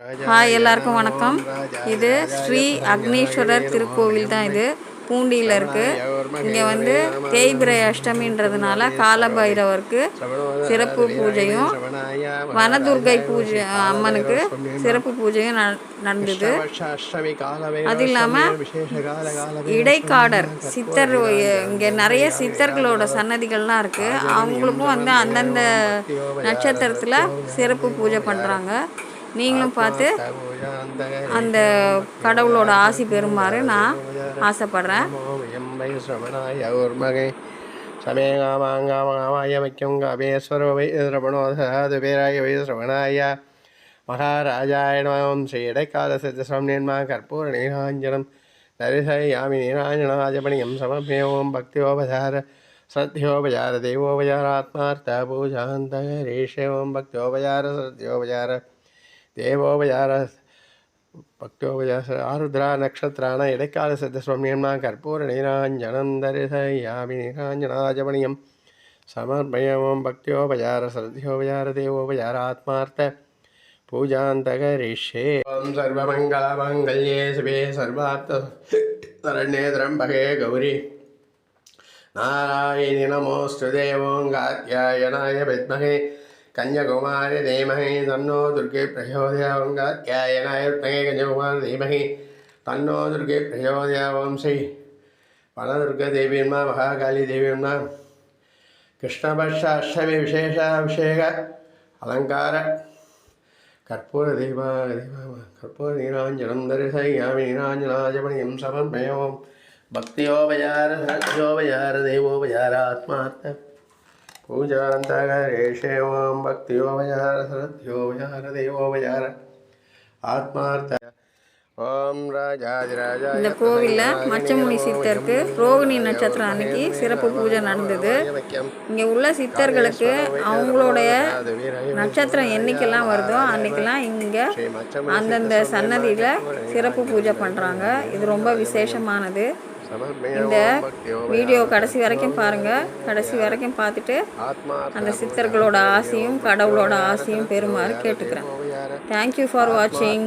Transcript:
Hi எல்லாருக்கும் வணக்கம். இது ஸ்ரீ அக்னீஸ்வரர் திருக்கோவில் தான் இது. பூண்டியில் இருக்குது இங்கே வந்து தேய்பிரை அஷ்டமின்றதுனால காலபைரவருக்கு சிறப்பு பூஜையும் வனதுர்கை பூஜை அம்மனுக்கு சிறப்பு பூஜையும் நடந்தது. அது இல்லாமல் இடைக்காடர் சித்தர் இங்கே நிறைய சித்தர்களோட சன்னதிகள்லாம் இருக்குது அவங்களுக்கும் வந்து அந்தந்த நட்சத்திரத்தில் சிறப்பு பூஜை பண்ணுறாங்க நீங்களும் பார்த்து அந்த கடவுளோட ஆசி பெறுமாறு நான் ஆசைப்படுறேன். ௌர்மகை சமே காமாங்காமாய வைக்கம் காமேஸ்வர வை சிரவணோது பேராய வை சிரவணாய. மகாராஜாய நமம் ஸ்ரீ இடைக்கால சித்தசம் நிர்மா கற்பூர நீராஞ்சனம் தரிசயாமி நீராஞ்சனாஜபணியம் சமமேவம் பக்தியோபசார. ஸ்ரத்தியோபசார தேவோபசாராத்மார்த்த பூஜாந்தகரீஷேவம் பக்தியோபசார. ஸ்ரத்தியோபசார தேவோபயார பக்தோபயாச ஆருத்ரா நக்ஷத்திரான இடைக்கால சித்த சுவாமியம்னா கற்பூர நீராஞ்சனம் தரிசயாமி நீராஞ்சனாஜபணியம். சமர்ப்பயமம் பக்தியோபயார சரத்தியோபயார தேவோபயார ஆத்மார்த்த பூஜாந்தகரிஷே. ஓம் சர்வமங்கலமங்கல்யே சிவே சர்வார்த்த சரண்யே திரம்பகே கௌரி. நாராயணி நமோஸ்து தேவோங்காத்யாயனாய வித்மகே கன்யகுமாரி தீமஹி தன்னோ துர்கே பிரச்சோதயாவங்காத்யாயனாய வித்மகே கன்யகுமாரி தீமஹி தன்னோ துர்கே பிரச்சோதயாவம் ஸ்ரீ வனதுர்க தேவியம்மா மகாகாளி தேவியம்மா கிருஷ்ணபட்ச அஷ்டமி விசேஷ அபிஷேக அலங்கார கற்பூர தீபா தீபா கற்பூர நீராஞ்சனம் தரிசயாமி நீராஞ்சனாஜமணியம் சமர்ப்பயோம் பக்தியோபயார சத்யோபயார தேவோபயார ஆத்மார்த்த பூஜாந்தகரேஷேவம் பக்தியோபயார சரத்யோபயார தேவோபயார ஆத்மார்த்த ஓம் ராஜாதிராஜா இந்த கோவிலில் மச்சமுனி சித்தருக்கு ரோகிணி நட்சத்திரம் அன்னைக்கு சிறப்பு பூஜை நடந்தது. இங்கே உள்ள சித்தர்களுக்கு அவங்களுடைய நட்சத்திரம் என்னைக்கெல்லாம் வருதோ அன்னைக்கெல்லாம் இங்கே அந்தந்த சன்னதியில் சிறப்பு பூஜை பண்ணுறாங்க இது ரொம்ப விசேஷமானது. இந்த வீடியோ கடைசி வரைக்கும் பாருங்கள் கடைசி வரைக்கும் பார்த்துட்டு அந்த சித்தர்களோட ஆசையும் கடவுளோட ஆசையும் பெறுமாறு கேட்டுக்கிறேன். தேங்க்யூ ஃபார் வாட்சிங்